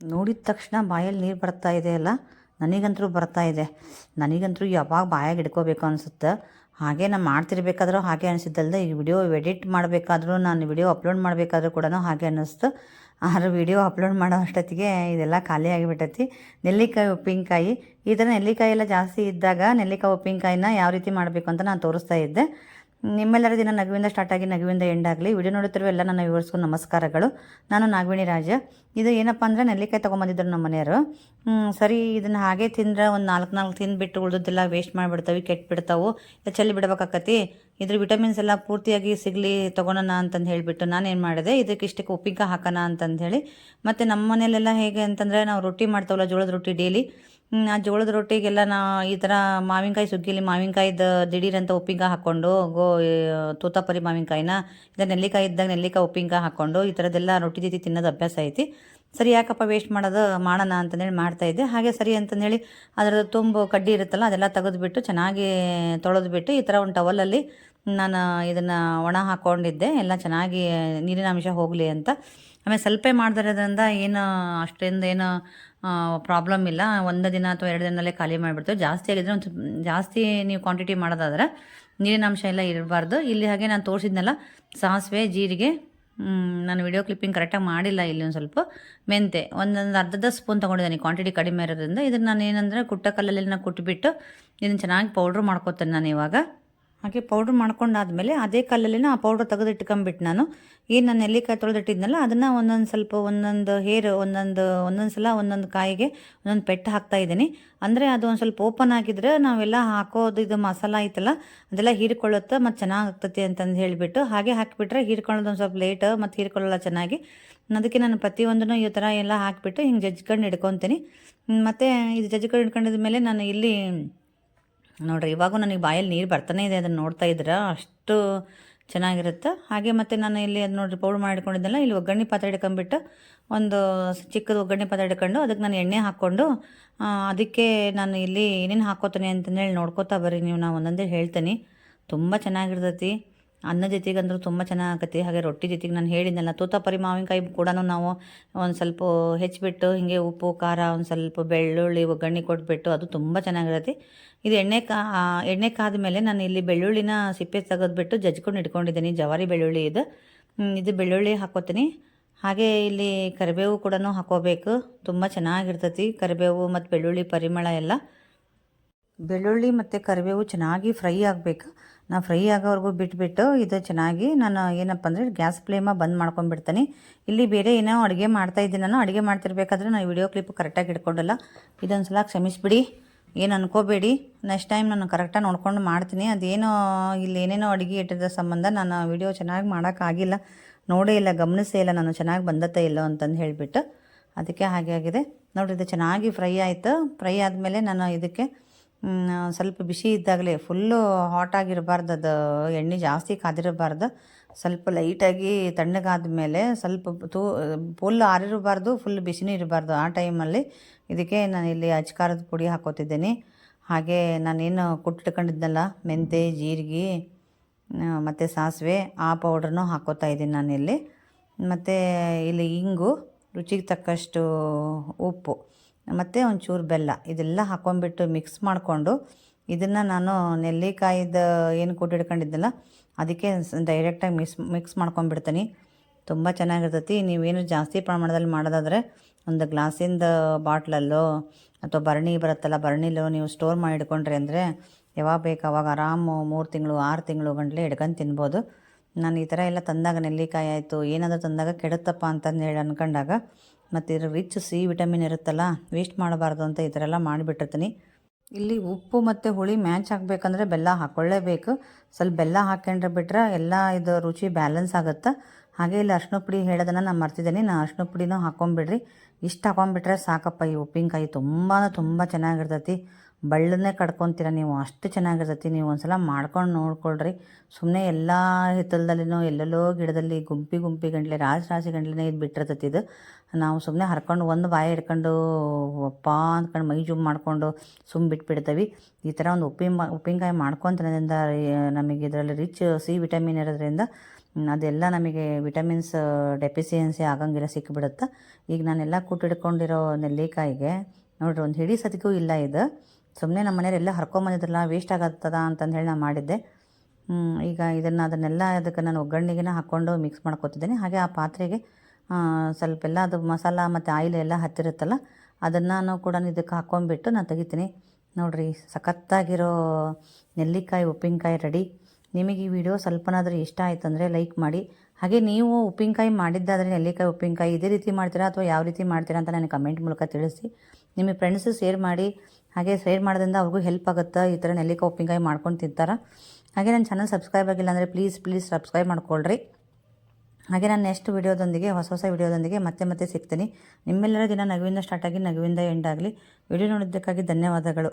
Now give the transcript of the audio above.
ನೋಡಿದ ತಕ್ಷಣ ಬಾಯಲ್ಲಿ ನೀರು ಬರ್ತಾ ಇದೆ ಅಲ್ಲ? ನನಗಂತರೂ ಬರ್ತಾ ಇದೆ. ನನಗಂತರೂ ಯಾವಾಗ ಬಾಯಾಗಿ ಹಿಡ್ಕೋಬೇಕು ಅನಿಸುತ್ತೆ. ಹಾಗೆ ನಾನು ಮಾಡ್ತಿರ್ಬೇಕಾದ್ರೂ ಹಾಗೆ ಅನಿಸಿದ್ದಲ್ದೆ, ಈ ವಿಡಿಯೋ ಎಡಿಟ್ ಮಾಡಬೇಕಾದ್ರೂ, ನಾನು ವಿಡಿಯೋ ಅಪ್ಲೋಡ್ ಮಾಡಬೇಕಾದ್ರೂ ಕೂಡ ಹಾಗೆ ಅನ್ನಿಸ್ತು. ಆದ್ರೆ ವಿಡಿಯೋ ಅಪ್ಲೋಡ್ ಮಾಡೋ ಅಷ್ಟೊತ್ತಿಗೆ ಇದೆಲ್ಲ ಖಾಲಿ ಆಗಿಬಿಟ್ಟೈತಿ. ನೆಲ್ಲಿಕಾಯಿ ಉಪ್ಪಿನಕಾಯಿ. ಈ ಥರ ನೆಲ್ಲಿಕಾಯಿ ಎಲ್ಲ ಜಾಸ್ತಿ ಇದ್ದಾಗ ನೆಲ್ಲಿಕಾಯಿ ಉಪ್ಪಿನಕಾಯಿನ ಯಾವ ರೀತಿ ಮಾಡಬೇಕು ಅಂತ ನಾನು ತೋರಿಸ್ತಾ ಇದ್ದೆ. ನಿಮ್ಮೆಲ್ಲರ ದಿನ ನಗುವಿಂದ ಸ್ಟಾರ್ಟ್ ಆಗಿ ನಗುವಿಂದ ಎಂಡ್ ಆಗಲಿ. ವಿಡಿಯೋ ನೋಡುತ್ತಿರುವ ಎಲ್ಲ ನನ್ನ ವ್ಯೂವರ್ಸ್ಗೂ ನಮಸ್ಕಾರಗಳು. ನಾನು ನಾಗವೇಣಿ ರಾಜ. ಇದು ಏನಪ್ಪ ಅಂದರೆ ನೆಲ್ಲಿಕಾಯಿ ತೊಗೊಂಬಂದಿದ್ರು ನಮ್ಮ ಮನೆಯವರು. ಸರಿ, ಇದನ್ನು ಹಾಗೆ ತಿಂದ್ರೆ ಒಂದು ನಾಲ್ಕು ನಾಲ್ಕು ತಿಂದುಬಿಟ್ಟು ಉಳಿದದ್ದೆಲ್ಲ ವೇಸ್ಟ್ ಮಾಡಿಬಿಡ್ತಾವೆ, ಕೆಟ್ಬಿಡ್ತಾವು. ಚೆಲ್ಲಿ ಬಿಡ್ಬೇಕಾಕತಿ ಇದ್ರ ವಿಟಮಿನ್ಸ್ ಎಲ್ಲ ಪೂರ್ತಿಯಾಗಿ ಸಿಗಲಿ, ತೊಗೊಳೋಣ ಅಂತಂದು ಹೇಳಿಬಿಟ್ಟು ನಾನು ಏನು ಮಾಡಿದೆ ಇದಕ್ಕೆ ಇಷ್ಟಕ್ಕೆ ಉಪ್ಪಿಂಕ ಹಾಕೋಣ ಅಂತಂದು ಹೇಳಿ. ಮತ್ತು ನಮ್ಮ ಮನೆಯಲ್ಲೆಲ್ಲ ಹೇಗೆ ಅಂತಂದರೆ ನಾವು ರೊಟ್ಟಿ ಮಾಡ್ತಾವಲ್ಲ ಜೋಳದ ರೊಟ್ಟಿ ಡೈಲಿ ಆ ಜೋಳದ ರೊಟ್ಟಿಗೆಲ್ಲ ನಾ ಈ ಥರ ಮಾವಿನಕಾಯಿ ಸುಗ್ಗಿಲಿ ಮಾವಿನಕಾಯ್ದು ದಿಢೀರಂತ ಉಪ್ಪಿನಕಾಯಿ ಹಾಕ್ಕೊಂಡು ಗೋ ತೂತಾಪರಿ ಮಾವಿನಕಾಯಿನ, ಇದು ನೆಲ್ಲಿಕಾಯಿ ಇದ್ದಾಗ ನೆಲ್ಲಿಕಾಯಿ ಉಪ್ಪಿನಕಾಯಿ ಹಾಕ್ಕೊಂಡು ಈ ಥರದ್ದೆಲ್ಲ ರೊಟ್ಟಿ ಜೊತೆ ತಿನ್ನೋದು ಅಭ್ಯಾಸ ಐತಿ. ಸರಿ, ಯಾಕಪ್ಪ ವೇಸ್ಟ್ ಮಾಡೋದು, ಮಾಡೋಣ ಅಂತಂದೇಳಿ ಮಾಡ್ತಾಯಿದ್ದೆ ಹಾಗೆ ಸರಿ ಅಂತಂದೇಳಿ ಅದರ ತುಂಬು ಕಡ್ಡಿ ಇರುತ್ತಲ್ಲ, ಅದೆಲ್ಲ ತೆಗೆದುಬಿಟ್ಟು ಚೆನ್ನಾಗಿ ತೊಳೆದ್ಬಿಟ್ಟು ಈ ಥರ ಒಂದು ಟವಲಲ್ಲಿ ನಾನು ಇದನ್ನು ಒಣ ಹಾಕ್ಕೊಂಡಿದ್ದೆ ಎಲ್ಲ ಚೆನ್ನಾಗಿ ನೀರಿನ ಅಂಶ ಹೋಗಲಿ ಅಂತ. ಆಮೇಲೆ ಸ್ವಲ್ಪ ಮಾಡಿದ್ರಿಂದ ಏನು ಅಷ್ಟೊಂದು ಏನು ಪ್ರಾಬ್ಲಮ್ ಇಲ್ಲ. ಒಂದು ದಿನ ಅಥವಾ ಎರಡು ದಿನದಲ್ಲೇ ಖಾಲಿ ಮಾಡಿಬಿಡ್ತೇವೆ ಜಾಸ್ತಿ ಆಗಿದ್ರೆ ಒಂದು ಜಾಸ್ತಿ ನೀವು ಕ್ವಾಂಟಿಟಿ ಮಾಡೋದಾದ್ರೆ ನೀರಿನ ಅಂಶ ಎಲ್ಲ ಇರಬಾರ್ದು. ಇಲ್ಲಿ ಹಾಗೆ ನಾನು ತೋರಿಸಿದ್ನಲ್ಲ, ಸಾಸಿವೆ, ಜೀರಿಗೆ ನಾನು ವಿಡಿಯೋ ಕ್ಲಿಪ್ಪಿಂಗ್ ಕರೆಕ್ಟಾಗಿ ಮಾಡಿಲ್ಲ ಇಲ್ಲಿ ಒಂದು ಸ್ವಲ್ಪ. ಮೆಂತೆ, ಒಂದೊಂದು ಅರ್ಧದ ಸ್ಪೂನ್ ತೊಗೊಂಡಿದ್ದೀನಿ ಕ್ವಾಂಟಿಟಿ ಕಡಿಮೆ ಇರೋದ್ರಿಂದ. ಇದನ್ನು ನಾನು ಏನಂದರೆ ಕುಟ್ಟ ಕಲ್ಲಲ್ಲಿ ಕುಟ್ಟಿಬಿಟ್ಟು ಇದನ್ನು ಚೆನ್ನಾಗಿ ಪೌಡ್ರ್ ಮಾಡ್ಕೊತೇನೆ ನಾನು ಇವಾಗ. ಹಾಗೆ ಪೌಡ್ರ್ ಮಾಡ್ಕೊಂಡಾದ್ಮೇಲೆ ಅದೇ ಕಲ್ಲಲ್ಲಿನ ಆ ಪೌಡ್ರ್ ತೆಗೆದು ನಾನು. ಏನು ನಾನು ನೆಲ್ಲಿಕಾಯಿ ತೊಳೆದಿಟ್ಟಿದ್ನಲ್ಲ, ಅದನ್ನು ಒಂದೊಂದು ಸ್ವಲ್ಪ ಒಂದೊಂದು ಹೇರ್ ಒಂದೊಂದು ಒಂದೊಂದು ಸಲ ಒಂದೊಂದು ಕಾಯಿಗೆ ಒಂದೊಂದು ಪೆಟ್ಟು ಹಾಕ್ತಾ ಇದ್ದೀನಿ. ಅಂದರೆ ಅದು ಒಂದು ಸ್ವಲ್ಪ ಓಪನ್ ಆಗಿದ್ರೆ ನಾವೆಲ್ಲ ಹಾಕೋದು ಇದು ಮಸಾಲ ಐತಲ್ಲ, ಅದೆಲ್ಲ ಹೀರ್ಕೊಳ್ಳುತ್ತೆ ಮತ್ತು ಚೆನ್ನಾಗಿ ಆಗ್ತೈತಿ ಅಂತಂದು ಹೇಳಿಬಿಟ್ಟು ಹಾಗೆ ಹಾಕಿಬಿಟ್ರೆ ಹೀರ್ಕೊಳ್ಳೋದು ಒಂದು ಸ್ವಲ್ಪ ಲೇಟ್ ಮತ್ತು ಹೀರ್ಕೊಳ್ಳಲ್ಲ ಚೆನ್ನಾಗಿ. ಅದಕ್ಕೆ ನಾನು ಪ್ರತಿಯೊಂದನ್ನು ಈ ಥರ ಎಲ್ಲ ಹಾಕಿಬಿಟ್ಟು ಹಿಂಗೆ ಜಜ್ಕೊಂಡು ಹಿಡ್ಕೊತೀನಿ. ಮತ್ತು ಇದು ಜಜ್ಕೊಂಡು ಹಿಡ್ಕೊಂಡಿದ್ಮೇಲೆ ನಾನು ಇಲ್ಲಿ ನೋಡ್ರಿ, ಇವಾಗೂ ನನಗೆ ಬಾಯಲ್ಲಿ ನೀರು ಬರ್ತಾನೆ ಇದೆ, ಅದನ್ನು ನೋಡ್ತಾ ಇದ್ರೆ ಅಷ್ಟು ಚೆನ್ನಾಗಿರುತ್ತೆ. ಹಾಗೆ ಮತ್ತು ನಾನು ಇಲ್ಲಿ ಅದು ನೋಡಿರಿ, ಪೌಡ್ರ್ ಮಾಡಿಕೊಂಡಿದ್ದೆಲ್ಲ, ಇಲ್ಲಿ ಒಗ್ಗರಣೆ ಪಾತ್ರೆ ಹಿಡ್ಕೊಂಬಿಟ್ಟು ಒಂದು ಚಿಕ್ಕದು ಒಗ್ಗರಣೆ ಪಾತ್ರೆ ಹಿಡ್ಕೊಂಡು ಅದಕ್ಕೆ ನಾನು ಎಣ್ಣೆ ಹಾಕ್ಕೊಂಡು ಅದಕ್ಕೆ ನಾನು ಇಲ್ಲಿ ಏನೇನು ಹಾಕೋತೀನಿ ಅಂತಂದೇಳಿ ನೋಡ್ಕೋತಾ ಬರ್ರಿ ನೀವು ನಾನು ಒಂದೊಂದೇ ಹೇಳ್ತೀನಿ. ತುಂಬ ಚೆನ್ನಾಗಿರ್ತೈತಿ. ಅನ್ನ ಜೊತೆಗೆ ತುಂಬ ತುಂಬ ಚೆನ್ನಾಗತ್ತೆ ಹಾಗೆ ರೊಟ್ಟಿ ಜೊತೆಗೆ ನಾನು ಹೇಳಿದ್ನಲ್ಲ ತೂತಾಪರಿ ಮಾವಿನಕಾಯಿ ಕೂಡ ನಾವು ಒಂದು ಸ್ವಲ್ಪ ಹೆಚ್ಚಿಬಿಟ್ಟು ಹೀಗೆ ಉಪ್ಪು, ಖಾರ, ಒಂದು ಸ್ವಲ್ಪ ಬೆಳ್ಳುಳ್ಳಿ, ಒಗ್ಗರಣೆ ಕೊಟ್ಬಿಟ್ಟು ಅದು ತುಂಬ ಚೆನ್ನಾಗಿರುತ್ತೆ. ಇದು ಎಣ್ಣೆ ಕಾ ಎಣ್ಣೆ ಕಾದ ಮೇಲೆ ನಾನು ಇಲ್ಲಿ ಬೆಳ್ಳುಳ್ಳಿನ ಸಿಪ್ಪೆ ತೆಗೆದ್ಬಿಟ್ಟು ಜಜ್ಕೊಂಡು ಇಟ್ಕೊಂಡಿದ್ದೀನಿ. ಜವಾರಿ ಬೆಳ್ಳುಳ್ಳಿ ಇದು. ಇದು ಬೆಳ್ಳುಳ್ಳಿ ಹಾಕೋತೀನಿ. ಹಾಗೆ ಇಲ್ಲಿ ಕರಿಬೇವು ಕೂಡ ಹಾಕೋಬೇಕು. ತುಂಬ ಚೆನ್ನಾಗಿರ್ತೈತಿ ಕರಿಬೇವು ಮತ್ತು ಬೆಳ್ಳುಳ್ಳಿ ಪರಿಮಳ ಎಲ್ಲ. ಬೆಳ್ಳುಳ್ಳಿ ಮತ್ತು ಕರಿಬೇವು ಚೆನ್ನಾಗಿ ಫ್ರೈ ಆಗಬೇಕು. ನಾ ಫ್ರೈ ಆಗೋವರೆಗೂ ಬಿಟ್ಬಿಟ್ಟು ಇದು ಚೆನ್ನಾಗಿ ನಾನು ಏನಪ್ಪ ಅಂದರೆ ಗ್ಯಾಸ್ ಫ್ಲೇಮ ಬಂದ್ ಮಾಡ್ಕೊಂಡ್ಬಿಡ್ತೀನಿ. ಇಲ್ಲಿ ಬೇರೆ ಏನೋ ಅಡುಗೆ ಮಾಡ್ತಾ ಇದ್ದೀನಿ. ನಾನು ಅಡುಗೆ ಮಾಡ್ತಿರ್ಬೇಕಾದ್ರೆ ನಾನು ವಿಡಿಯೋ ಕ್ಲಿಪ್ ಕರೆಕ್ಟಾಗಿ ಇಟ್ಕೊಂಡಲ್ಲ. ಇದೊಂದು ಸಲ ಕ್ಷಮಿಸಿಬಿಡಿ. ಏನು ಅನ್ಕೋಬೇಡಿ. ನೆಕ್ಸ್ಟ್ ಟೈಮ್ ನಾನು ಕರೆಕ್ಟಾಗಿ ನೋಡ್ಕೊಂಡು ಮಾಡ್ತೀನಿ. ಅದೇನೋ ಇಲ್ಲಿ ಏನೇನೋ ಅಡುಗೆ ಇಟ್ಟಿದ್ದ ಸಂಬಂಧ ನಾನು ವಿಡಿಯೋ ಚೆನ್ನಾಗಿ ಮಾಡೋಕ್ಕಾಗಿಲ್ಲ ನೋಡೇ ಇಲ್ಲ, ಗಮನಿಸೇ ಇಲ್ಲ ನಾನು ಚೆನ್ನಾಗಿ ಬಂದತ್ತೆ ಇಲ್ಲೋ ಅಂತಂದು ಹೇಳಿಬಿಟ್ಟು. ಅದಕ್ಕೆ ಹಾಗೆ ಆಗಿದೆ. ನೋಡಿ ಇದು ಚೆನ್ನಾಗಿ ಫ್ರೈ ಆಯಿತು. ಫ್ರೈ ಆದಮೇಲೆ ನಾನು ಇದಕ್ಕೆ ಸ್ವಲ್ಪ ಬಿಸಿ ಇದ್ದಾಗಲೇ ಫುಲ್ಲು ಹಾಟ್ ಆಗಿರಬಾರ್ದು. ಅದು ಎಣ್ಣೆ ಜಾಸ್ತಿ ಕಾದಿರಬಾರ್ದು. ಸ್ವಲ್ಪ ಲೈಟಾಗಿ ತಣ್ಣಗಾದ ಮೇಲೆ ಸ್ವಲ್ಪ ತೂ ಫುಲ್ ಆರಿರಬಾರ್ದು ಫುಲ್ ಬಿಸಿನೂ ಇರಬಾರ್ದು. ಆ ಟೈಮಲ್ಲಿ ಇದಕ್ಕೆ ನಾನು ಇಲ್ಲಿ ಅಚ್ಕಾರದ ಪುಡಿ ಹಾಕೋತಿದ್ದೀನಿ. ಹಾಗೆ ನಾನೇನು ಕುಟ್ಟಿಟ್ಕೊಂಡಿದ್ನಲ್ಲ ಮೆಂತೆ, ಜೀರಿಗೆ ಮತ್ತು ಸಾಸಿವೆ, ಆ ಪೌಡ್ರನ್ನು ಹಾಕೋತಾ ಇದ್ದೀನಿ ನಾನಿಲ್ಲಿ. ಮತ್ತು ಇಲ್ಲಿ ಇಂಗು, ರುಚಿಗೆ ತಕ್ಕಷ್ಟು ಉಪ್ಪು. ಮತ್ತು ಒಂಚೂರು ಬೆಲ್ಲ, ಇದೆಲ್ಲ ಹಾಕೊಂಡ್ಬಿಟ್ಟು ಮಿಕ್ಸ್ ಮಾಡಿಕೊಂಡು ಇದನ್ನು ನಾನು ನೆಲ್ಲಿಕಾಯಿದ ಏನು ಕೂಡಿಡ್ಕೊಂಡಿದ್ದೆನಲ್ಲ ಅದಕ್ಕೆ ಡೈರೆಕ್ಟಾಗಿ ಮಿಕ್ಸ್ ಮಿಕ್ಸ್ ಮಾಡ್ಕೊಂಡ್ಬಿಡ್ತೀನಿ. ತುಂಬ ಚೆನ್ನಾಗಿರ್ತೈತಿ. ನೀವೇನು ಜಾಸ್ತಿ ಪ್ರಮಾಣದಲ್ಲಿ ಮಾಡೋದಾದರೆ ಒಂದು ಗ್ಲಾಸಿಂದ ಬಾಟ್ಲಲ್ಲೋ ಅಥವಾ ಭರಣಿ ಬರುತ್ತಲ್ಲ ಭರಣಿಲೋ ನೀವು ಸ್ಟೋರ್ ಮಾಡಿ ಇಟ್ಕೊಂಡ್ರಿ ಅಂದರೆ ಯಾವಾಗ ಬೇಕು, ಅವಾಗ ಆರಾಮು ಮೂರು ತಿಂಗಳು, ಆರು ತಿಂಗಳು ಗಂಟಲೆ ಹಿಡ್ಕೊಂಡು ತಿನ್ಬೋದು. ನಾನು ಈ ಥರ ಎಲ್ಲ ತಂದಾಗ ನೆಲ್ಲಿಕಾಯಿ ಆಯಿತು, ಏನಾದರೂ ತಂದಾಗ ಕೆಡುತ್ತಪ್ಪ ಅಂತಂದು ಹೇಳಿ ಅನ್ಕೊಂಡಾಗ, ಮತ್ತು ಇದ್ರ ರಿಚ್ ಸಿ ವಿಟಮಿನ್ ಇರುತ್ತಲ್ಲ ವೇಸ್ಟ್ ಮಾಡಬಾರ್ದು ಅಂತ ಈ ಥರ ಎಲ್ಲ ಮಾಡಿಬಿಟ್ಟಿರ್ತೀನಿ. ಇಲ್ಲಿ ಉಪ್ಪು ಮತ್ತು ಹುಳಿ ಮ್ಯಾಚ್ ಆಗಬೇಕಂದ್ರೆ ಬೆಲ್ಲ ಹಾಕ್ಕೊಳ್ಳೇಬೇಕು ಸ್ವಲ್ಪ ಬೆಲ್ಲ ಹಾಕ್ಕೊಂಡ್ರೆ ಬಿಟ್ರೆ ಎಲ್ಲ ಇದು ರುಚಿ ಬ್ಯಾಲೆನ್ಸ್ ಆಗುತ್ತೆ. ಹಾಗೆ ಇಲ್ಲಿ ಅರ್ಶಿನ ಪುಡಿ ಹೇಳೋದನ್ನು ನಾನು ಮರ್ತಿದ್ದೀನಿ. ನಾನು ಅರ್ಶಿನ ಪುಡಿನೂ ಹಾಕ್ಕೊಂಬಿಡ್ರಿ ಇಷ್ಟು ಹಾಕೊಂಬಿಟ್ರೆ ಸಾಕಪ್ಪ ಈ ಉಪ್ಪಿನಕಾಯಿ ತುಂಬ ತುಂಬ ಚೆನ್ನಾಗಿರ್ತೈತಿ. ಬಳ್ಳನ್ನೇ ಕಡ್ಕೊತೀರ ನೀವು, ಅಷ್ಟು ಚೆನ್ನಾಗಿರ್ತೈತಿ, ನೀವು ಒಂದು ಸಲ ಮಾಡ್ಕೊಂಡು ನೋಡ್ಕೊಳ್ರಿ. ಸುಮ್ಮನೆ ಎಲ್ಲ ಹಿತ್ತಲದಲ್ಲಿನೋ, ಎಲ್ಲೆಲ್ಲೋ ಗಿಡದಲ್ಲಿ ಗುಂಪಿ ಗುಂಪಿ ಗಂಟ್ಲೆ, ರಾಶಿ ರಾಶಿ ಗಂಟ್ಲೆನೇ ಇದು ಬಿಟ್ಟಿರ್ತೈತಿ ಇದು. ನಾವು ಸುಮ್ಮನೆ ಹರ್ಕೊಂಡು ಒಂದು ಬಾಯಿ ಹಿಡ್ಕೊಂಡು, ಅಪ್ಪ ಅಂದ್ಕೊಂಡು ಮೈ ಜುಮ್ ಮಾಡಿಕೊಂಡು ಸುಮ್ಮ ಬಿಟ್ಬಿಡ್ತೀವಿ. ಈ ಥರ ಒಂದು ಉಪ್ಪಿನ ಉಪ್ಪಿನಕಾಯಿ ಮಾಡ್ಕೊತಿರೋದ್ರಿಂದ ನಮಗೆ ಇದರಲ್ಲಿ ರಿಚ್ ಸಿ ವಿಟಮಿನ್ ಇರೋದ್ರಿಂದ ಅದೆಲ್ಲ ನಮಗೆ ವಿಟಮಿನ್ಸ್ ಡೆಫಿಸಿಯನ್ಸಿ ಆಗಂಗಿಲ್ಲ ಸಿಕ್ಕಿಬಿಡುತ್ತೆ ಈಗ ನಾನೆಲ್ಲ ಕೂಟಿಡ್ಕೊಂಡಿರೋ ನೆಲ್ಲಿಕಾಯಿಗೆ, ನೋಡ್ರಿ, ಒಂದು ಹಿಡಿ ಸತಿಗೂ ಇಲ್ಲ ಇದು. ಸುಮ್ಮನೆ ನಮ್ಮ ಮನೆಯವರೆಲ್ಲ ಹರ್ಕೊಂಬಂದಿದ್ರಲ್ಲ ವೇಸ್ಟ್ ಆಗತ್ತದ ಅಂತಂದು ಹೇಳಿ ನಾನು ಮಾಡಿದ್ದೆ. ಈಗ ಇದನ್ನು ಅದನ್ನೆಲ್ಲ ಅದಕ್ಕೆ ನಾನು ಒಗ್ಗರಣೆಗೆ ಹಾಕ್ಕೊಂಡು ಮಿಕ್ಸ್ ಮಾಡ್ಕೊತಿದ್ದೀನಿ. ಹಾಗೆ ಆ ಪಾತ್ರೆಗೆ ಸ್ವಲ್ಪ ಎಲ್ಲ ಅದು ಮಸಾಲ ಮತ್ತು ಆಯಿಲ್ ಎಲ್ಲ ಹತ್ತಿರುತ್ತಲ್ಲ ಅದನ್ನು ಕೂಡ ಇದಕ್ಕೆ ಹಾಕ್ಕೊಂಬಿಟ್ಟು ನಾನು ತೆಗಿತೀನಿ. ನೋಡಿರಿ, ಸಖತ್ತಾಗಿರೋ ನೆಲ್ಲಿಕಾಯಿ, ಉಪ್ಪಿನಕಾಯಿ ರೆಡಿ. ನಿಮಗೆ ಈ ವಿಡಿಯೋ ಸ್ವಲ್ಪನಾದರೂ ಇಷ್ಟ ಆಯ್ತು ಅಂದರೆ ಲೈಕ್ ಮಾಡಿ ಹಾಗೆ ನೀವು ಉಪ್ಪಿನಕಾಯಿ ಮಾಡಿದ್ದಾದರೆ ನೆಲ್ಲಿಕಾಯಿ, ಉಪ್ಪಿನಕಾಯಿ ಇದೇ ರೀತಿ ಮಾಡ್ತೀರಾ ಅಥವಾ ಯಾವ ರೀತಿ ಮಾಡ್ತೀರಾ ಅಂತ ನನಗೆ ಕಮೆಂಟ್ ಮೂಲಕ ತಿಳಿಸಿ. ನಿಮ್ಮ ಫ್ರೆಂಡ್ಸು ಶೇರ್ ಮಾಡಿ, ಹಾಗೆ ಶೇರ್ ಮಾಡೋದ್ರಿಂದ ಅವ್ರಿಗೂ ಹೆಲ್ಪ್ ಆಗುತ್ತೆ? ಈ ಥರ ನೆಲ್ಲಿಕಾಯಿ, ಉಪ್ಪಿನಕಾಯಿ ಮಾಡ್ಕೊಂಡು ತಿಂತಾರೆ? ಹಾಗೆ ನನ್ನ ಚಾನಲ್ ಸಬ್ಸ್ಕ್ರೈಬ್ ಆಗಿಲ್ಲ ಅಂದರೆ ಪ್ಲೀಸ್ ಪ್ಲೀಸ್ ಸಬ್ಸ್ಕ್ರೈಬ್ ಮಾಡ್ಕೊಳ್ರಿ. ಹಾಗೆ ನಾನು ನೆಕ್ಸ್ಟ್ ವಿಡಿಯೋದೊಂದಿಗೆ ಹೊಸ ಹೊಸ ವಿಡಿಯೋದೊಂದಿಗೆ ಮತ್ತೆ ಮತ್ತೆ ಸಿಗ್ತೀನಿ. ನಿಮ್ಮೆಲ್ಲರ ದಿನ ನಗುವಿಂದ ಸ್ಟಾರ್ಟ್ ಆಗಿ ನಗುವಿಂದ ಎಂಡ್ ಆಗಲಿ. ವಿಡಿಯೋ ನೋಡಿದ್ದಕ್ಕಾಗಿ ಧನ್ಯವಾದಗಳು.